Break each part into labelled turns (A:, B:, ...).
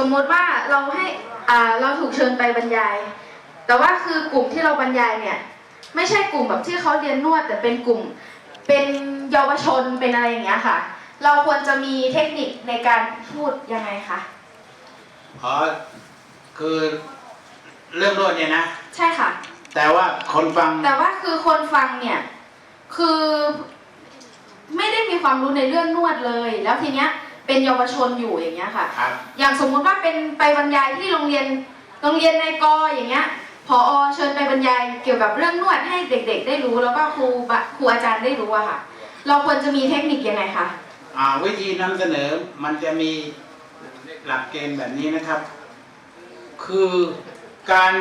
A: สมมติว่าเราให้อ่าเราถูกเชิญไปบรรยาย แต่ว่าคือกลุ่มที่เราบรรยายเนี่ยไม่ใช่กลุ่มแบบที่เขาเรียนนวด แต่เป็นกลุ่มเป็นเยาวชนเป็นอะไรอย่างเงี้ยค่ะ เราควรจะมีเทคนิคในการพูดยังไงคะ
B: อ๋อคือเรื่องนวดเนี่ยนะ
A: ใช่ค่ะ
B: แต่ว่าคนฟัง
A: แต่ว่าคือคนฟังเนี่ยคือไม่ได้มีความรู้ในเรื่องนวดเลย แล้วทีเนี้ย เป็นเยาวชนอยู่อย่างเงี้ยค่ะ
B: ครับ
A: อย่างสมมุติว่าเป็นไปบรรยายที่โรงเรียนโรงเรียนในกออย่างเงี้ยพอเชิญไปบรรยายเกี่ยวกับเรื่องนวดให้เด็ก ๆ ได้รู้ แล้วก็ครูบะครูอาจารย์ได้รู้อะค่ะ เราควรจะมีเทคนิคยังไงคะ
B: อ่าวิธีนำเสนอมันจะมีหลักเกณฑ์แบบนี้นะครับ คือการ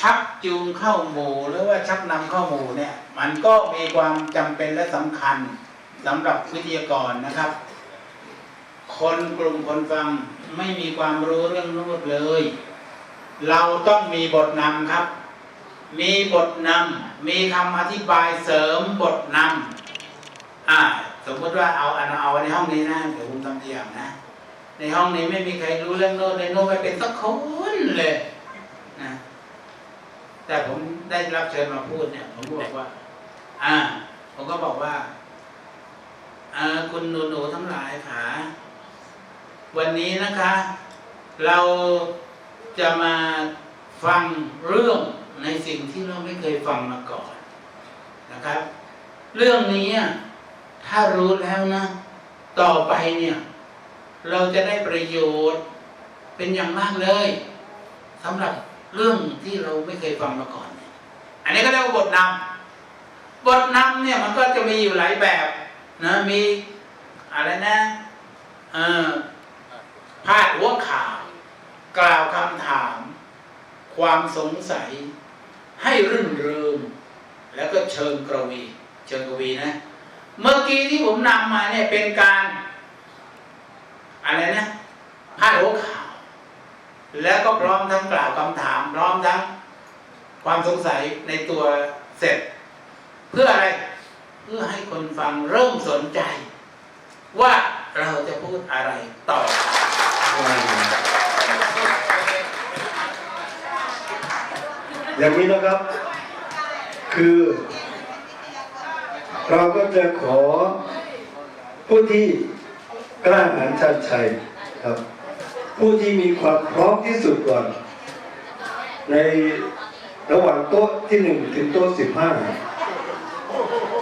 B: ชักจูงเข้าหมู่หรือว่าชักนำเข้าหมู่เนี่ย มันก็มีความจำเป็นและสำคัญสำหรับวิทยากรนะครับ คนกลุ่มคนฟังไม่มีความรู้เรื่องนวดเลย เราต้องมีบทนำครับ มีบทนำมีคำอธิบายเสริมบทนำอ่าสมมติว่าเอาเอาเอาในห้องนี้นะเดี๋ยวผมทำตัวอย่างนะ ในห้องนี้ไม่มีใครรู้เรื่องโน้ตเลยโน้ตไม่เป็นสักคนเลยนะแต่ผมได้รับเชิญมาพูดเนี่ย ผมบอกว่า อ่า ผมก็บอกว่าอ่าคุณหนูหนูทั้งหลายค่ะ วันนี้นะคะ เราจะมาฟังเรื่องในสิ่งที่เราไม่เคยฟังมาก่อนนะครับ เรื่องนี้ถ้ารู้แล้วนะ ต่อไปเนี่ย เราจะได้ประโยชน์เป็นอย่างมากเลยสำหรับเรื่องที่เราไม่เคยฟังมาก่อนเนี่ยอันนี้ก็เรียกว่าบทนำบทนำเนี่ยมันก็จะมีอยู่หลายแบบนะมีอะไรนะเออ พาดหัวข่าว กล่าวคำถาม ความสงสัย ให้รื่นเริงแล้วก็เชิงกรวีเชิงกวีนะ เมื่อกี้ที่ผมนำมาเนี่ยเป็นการ อะไรนะพาดหัวข่าว แล้วก็พร้อมทั้งกล่าวคำถาม พร้อมทั้งความสงสัยในตัวเสร็จ เพื่ออะไรเพื่อให้คนฟังเริ่มสนใจ ว่าเราจะพูดอะไรต่อ
C: อย่างนี้นะครับ คือ เราก็จะขอผู้ที่กล้าหาญชันชัยครับ ผู้ที่มีความพร้อมที่สุดก่อน ในระหว่างโต๊ะที่หนึ่งถึงโต๊ะสิบห้า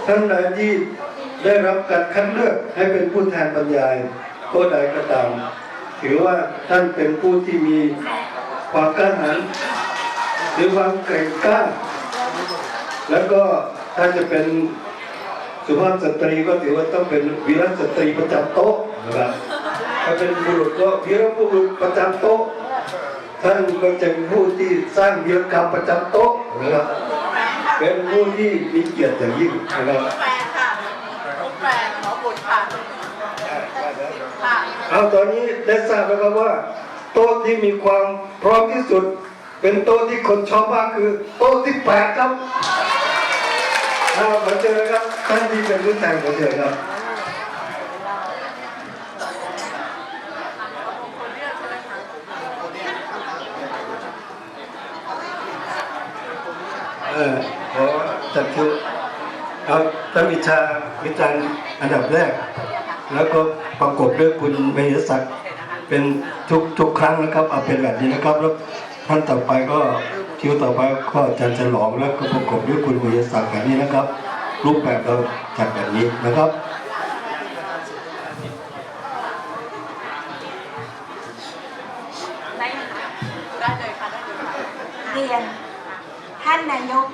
C: ท่านใดที่ได้รับการคัดเลือกให้เป็นผู้แทนบรรยายโต๊ะใดก็ตาม ถือว่าท่านเป็นผู้ที่มีความกล้าหาญหรือความเกรงกล้า แล้วก็ถ้าจะเป็นสุภาพสตรีก็ถือว่าต้องเป็นวีรสตรีประจำโต๊ะนะครับถ้าเป็นบุรุษก็วีรบุรุษประจำโต๊ะท่านก็จะเป็นผู้ที่สร้างวีรกรรมประจำโต๊ะนะครับเป็นผู้ที่มีเกียรติอย่างยิ่งนะครับ เอาตอนนี้ได้ทราบแล้วครับว่า โต๊ะที่มีความพร้อมที่สุด เป็นโต๊ะที่คนชอบมากคือ โต๊ะที่แปดครับเอาขอเจอครับท่านที่เป็นผู้แทนขอเชิญครับเออขอจัดคิวเอาท่านวิชาวิจารณ์อันดับแรก แล้วก็ ประกบด้วยคุณเมยศักดิ์เป็นทุกทุกครั้งนะครับเอาเป็นแบบนี้นะครับแล้วท่านต่อไปก็คิวต่อไปก็อาจารย์ฉลองแล้วก็ประกบด้วยคุณเมยศักดิ์แบบนี้นะครับ รูปแบบเราจัดแบบนี้นะครับ
D: ได้ค่ะได้เลยค่ะได้เรี
E: ยนท่านนายก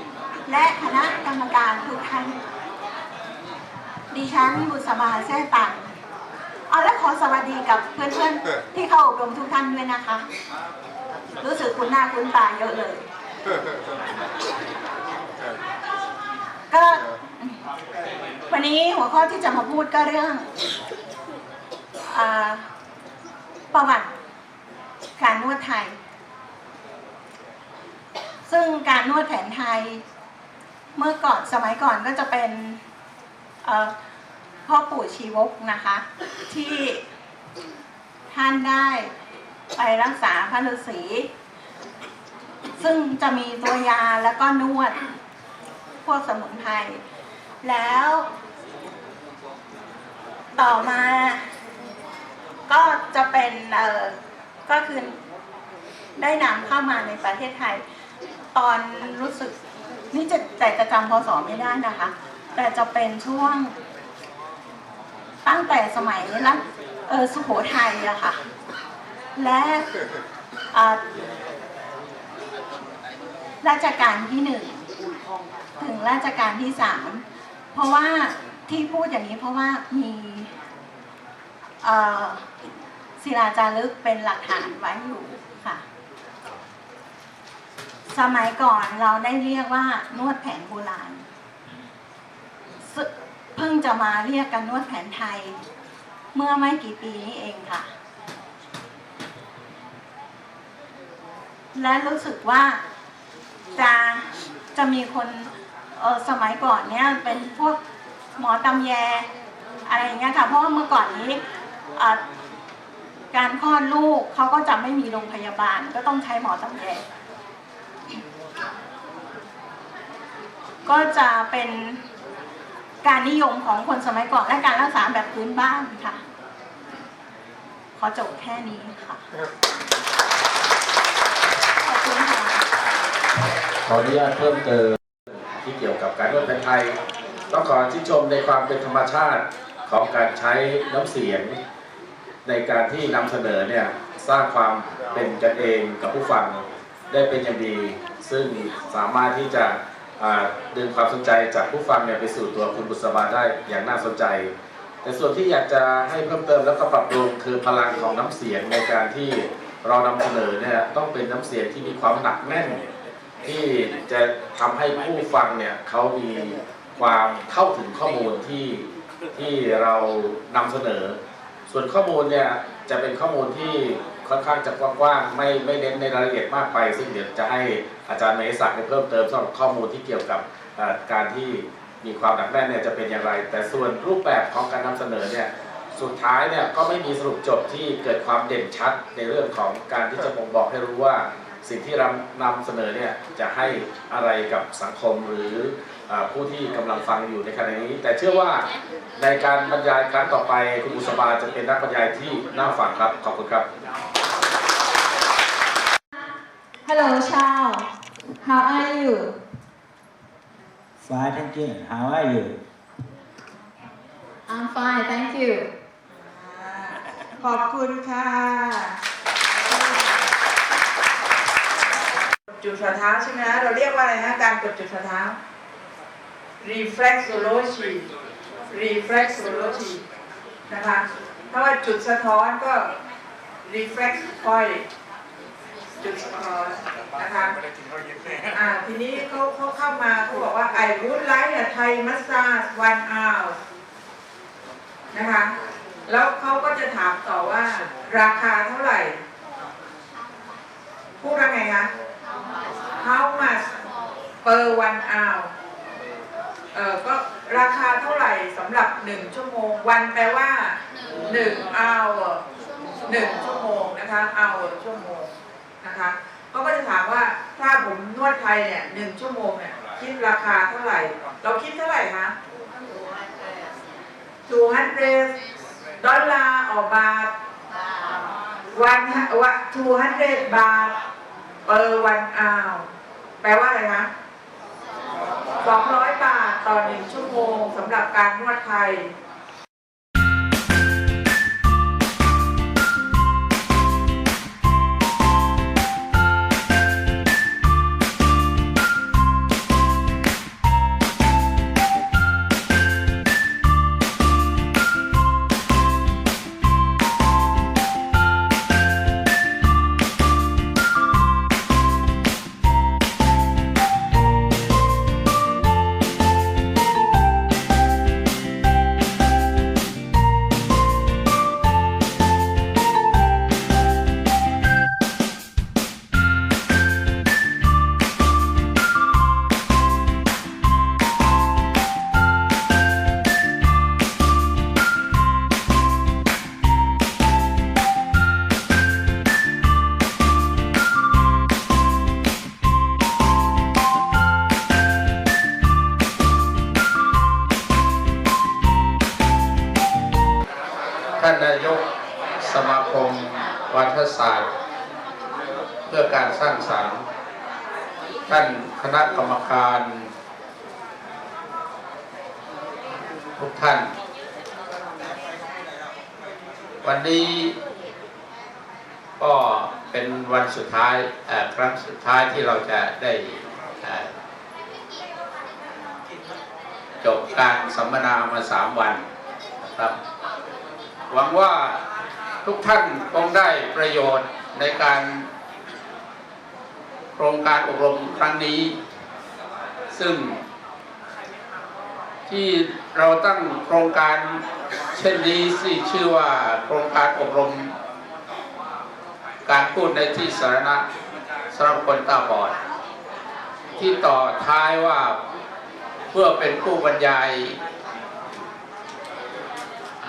E: และคณะกรรมการทุกท่านดิฉันบุษบาแซ่ตัง เอาและขอสวัสดีกับเพื่อนๆที่เข้าอบรมทุกท่านด้วยนะคะ รู้สึกคุ้นหน้าคุ้นตาเยอะเลย ก็วันนี้หัวข้อที่จะมาพูดก็เรื่องอาประวัติการนวดไทย ซึ่งการนวดแผนไทย เมื่อก่อนสมัยก่อนก็จะเป็นเอ่อ พ่อปู่ชีวกนะคะ ที่ท่านได้ไปรักษาพระฤาษีซึ่งจะมีตัวยาแล้วก็นวด พวกสมุนไพรแล้ว ต่อมา ก็จะเป็นเออก็คือได้นำเข้ามาในประเทศไทย ตอนรู้สึก นี่จะแต่จะจำพศไม่ได้นะคะ แต่จะเป็นช่วง ตั้งแต่สมัยรัชเออสุโขทัยอะค่ะ และราชการที่หนึ่งถึงราชการที่สามเพราะว่าที่พูดอย่างนี้เพราะว่ามีศิลาจารึกเป็นหลักฐานไว้อยู่ค่ะ สมัยก่อนเราได้เรียกว่านวดแผนโบราณ เพิ่งจะมาเรียกกันนวดแผนไทย เมื่อไม่กี่ปีนี้เองค่ะ และรู้สึกว่าจะจะมีคนเออสมัยก่อนเนี้ยเป็นพวกหมอตำแยอะไรอย่างเงี้ยค่ะ เพราะว่าเมื่อก่อนนี้การคลอดลูกเขาก็จะไม่มีโรงพยาบาล ก็ต้องใช้หมอตำแยก็จะเป็น การนิยมของคนสมัยก่อนและการรักษาแบบพื้นบ้านค่ะ ขอจบแค่นี้ค่ะ ขอบคุณค่ะ
F: ขออนุญาตเพิ่มเติมที่เกี่ยวกับการนวดแผนไทย ต้องขอชื่นชมในความเป็นธรรมชาติของการใช้น้ำเสียง ในการที่นำเสนอเนี่ยสร้างความเป็นกันเองกับผู้ฟังได้เป็นอย่างดี ซึ่งสามารถที่จะ ดึงความสนใจจากผู้ฟังเนี่ยไปสู่ตัวคุณบุษบาได้อย่างน่าสนใจ แต่ส่วนที่อยากจะให้เพิ่มเติมแล้วก็ปรับปรุงคือพลังของน้ำเสียงในการที่เรานำเสนอเนี่ยต้องเป็นน้ำเสียงที่มีความหนักแน่น ที่จะทำให้ผู้ฟังเนี่ยเขามีความเข้าถึงข้อมูลที่ที่เรานำเสนอ ส่วนข้อมูลเนี่ยจะเป็นข้อมูลที่ ค่อนข้างจะกว้างๆไม่ไม่เน้นในรายละเอียดมากไป ซึ่งเดี๋ยวจะให้อาจารย์เมศักดิ์เพิ่มเติมสำหรับข้อมูลที่เกี่ยวกับการที่มีความหนักแน่นเนี่ยจะเป็นอย่างไร แต่ส่วนรูปแบบของการนำเสนอเนี่ยสุดท้ายเนี่ยก็ไม่มีสรุปจบที่เกิดความเด่นชัดในเรื่องของการที่จะบ่งบอกให้รู้ว่าสิ่งที่เรานำเสนอเนี่ยจะให้อะไรกับสังคมหรืออผู้ที่กำลังฟังอยู่ในขณะนี้ แต่เชื่อว่าในการบรรยายครั้งต่อไปคุณบุษบาจะเป็นนักบรรยายที่น่าฟังครับขอบคุณครับ
G: Hello, Charles. How are you?
H: Fine, thank you. How are you?
G: I'm fine, thank you.
D: ขอบคุณค่ะ จุดฝ่าเท้าใช่ไหมฮะเราเรียกว่าอะไรนะการกดจุดฝ่าเท้า reflexology reflexology นะคะถ้าว่าจุดสะท้อนก็ reflex point จุดสะท้อนนะคะอ่าทีนี้เขาเขาเข้ามาเขาบอกว่า I would like a Thai massage one hour นะคะ แล้วเขาก็จะถามต่อว่า ราคาเท่าไหร่ พูดว่าไงคะ How much per one hour เออก็ราคาเท่าไหร่สำหรับหนึ่งชั่วโมง วันแปลว่าหนึ่ง hour หนึ่งชั่วโมงนะคะ hour ชั่วโมง นะคะเขาก็จะถามว่าถ้าผมนวดไทยเนี่ยหนึ่งชั่วโมงเนี่ยคิดราคาเท่าไหร่ เราคิดเท่าไหร่คะ200ดอลลาร์ออกบาทวันวัน200บาท per one hour แปลว่าอะไรคะ200บาทต่อหนึ่งชั่วโมงสำหรับการนวดไทย
I: สมาคมวัฒศาสตร์ เพื่อการสร้างสรรค์ ท่านคณะกรรมการ ทุกท่าน วันนี้ก็เป็นวันสุดท้ายครั้งสุดท้ายที่เราจะได้จบการสัมมนามาสามวันนะครับ หวังว่า ทุกท่านคงได้ประโยชน์ในการโครงการอบรมครั้งนี้ ซึ่งที่เราตั้งโครงการเช่นนี้สิชื่อว่าโครงการอบรม การพูดในที่สาธารณะสำหรับคนตาบอด ที่ต่อท้ายว่าเพื่อเป็นผู้บรรยาย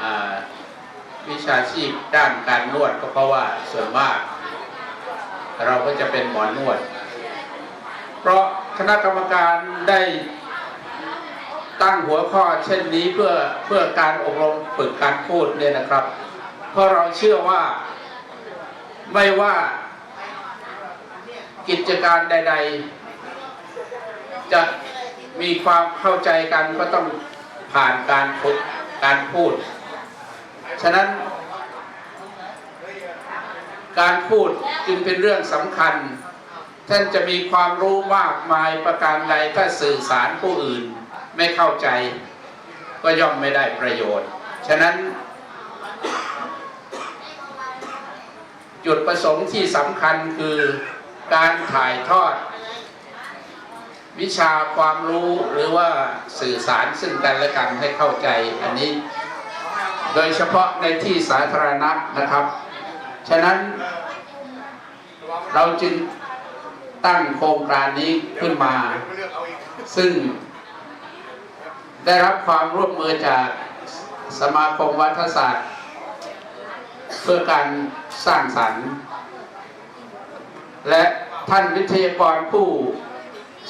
I: อ่า วิชาชีพด้านการนวดก็เพราะว่าส่วนมาก เราก็จะเป็นหมอนวด เพราะคณะกรรมการได้ตั้งหัวข้อเช่นนี้เพื่อเพื่อการอบรมฝึกการพูดเนี่ยนะครับ เพราะเราเชื่อว่าไม่ว่ากิจการใด ๆ จะมีความเข้าใจกันก็ต้องผ่านการฝึกการพูด ฉะนั้น การพูดจึงเป็นเรื่องสำคัญ ท่านจะมีความรู้มากมายประการใดถ้าสื่อสารผู้อื่นไม่เข้าใจ ก็ย่อมไม่ได้ประโยชน์ ฉะนั้น จุดประสงค์ที่สำคัญคือการถ่ายทอด วิชาความรู้หรือว่าสื่อสารซึ่งกันและกันให้เข้าใจอันนี้ โดยเฉพาะในที่สาธารณะนะครับ ฉะนั้นเราจึงตั้งโครงการนี้ขึ้นมา ซึ่งได้รับความร่วมมือจากสมาคมวัฒศาสตร์ เพื่อการสร้างสรรค์ และท่านวิทยากรผู้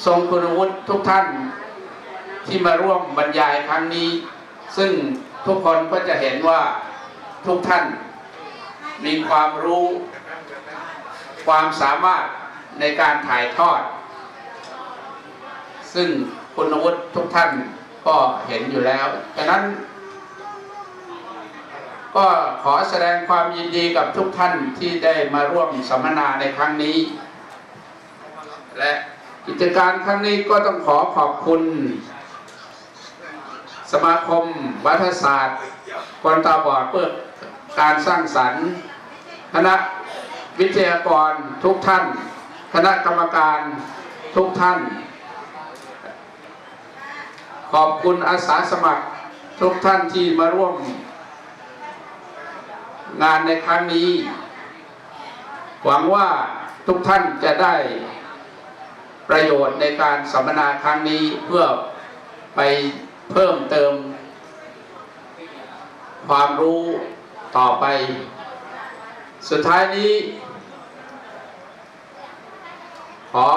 I: ทรงคุณวุฒิทุกท่านที่มาร่วมบรรยายครั้งนี้ ซึ่ง ทุกคนก็จะเห็นว่าทุกท่านมีความรู้ความสามารถในการถ่ายทอด ซึ่งคุณวุฒิทุกท่านก็เห็นอยู่แล้วดังนั้น ก็ขอแสดงความยินดีกับทุกท่านที่ได้มาร่วมสัมมนาในครั้งนี้ และกิจการครั้งนี้ก็ต้องขอขอบคุณ สมาคมวัฒศาสตร์คนตาบอดเพื่อการสร้างสรรค์คณะวิทยากรทุกท่าน คณะกรรมการทุกท่าน ขอบคุณอาสาสมัครทุกท่านที่มาร่วม งานในครั้งนี้ หวังว่าทุกท่านจะได้ประโยชน์ในการสัมมนาครั้งนี้เพื่อไป เพิ่มเติม ความรู้ต่อไป สุดท้ายนี้ ขอ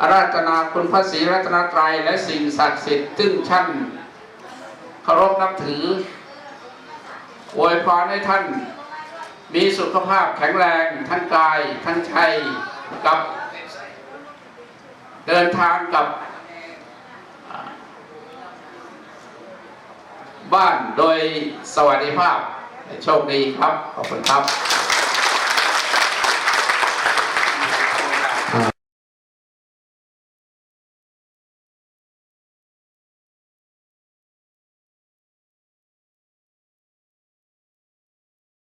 I: อาราธนาคุณพระศรีรัตนตรัยและสิ่งศักดิ์สิทธิ์ซึ่งท่านเคารพนับถืออวยพรให้ท่าน มีสุขภาพแข็งแรงทั้งกายทั้งใจกับ เดินทางกับอ่า บ้านโดยสวัสดิภาพ โชคดีครับ ขอบคุณครับ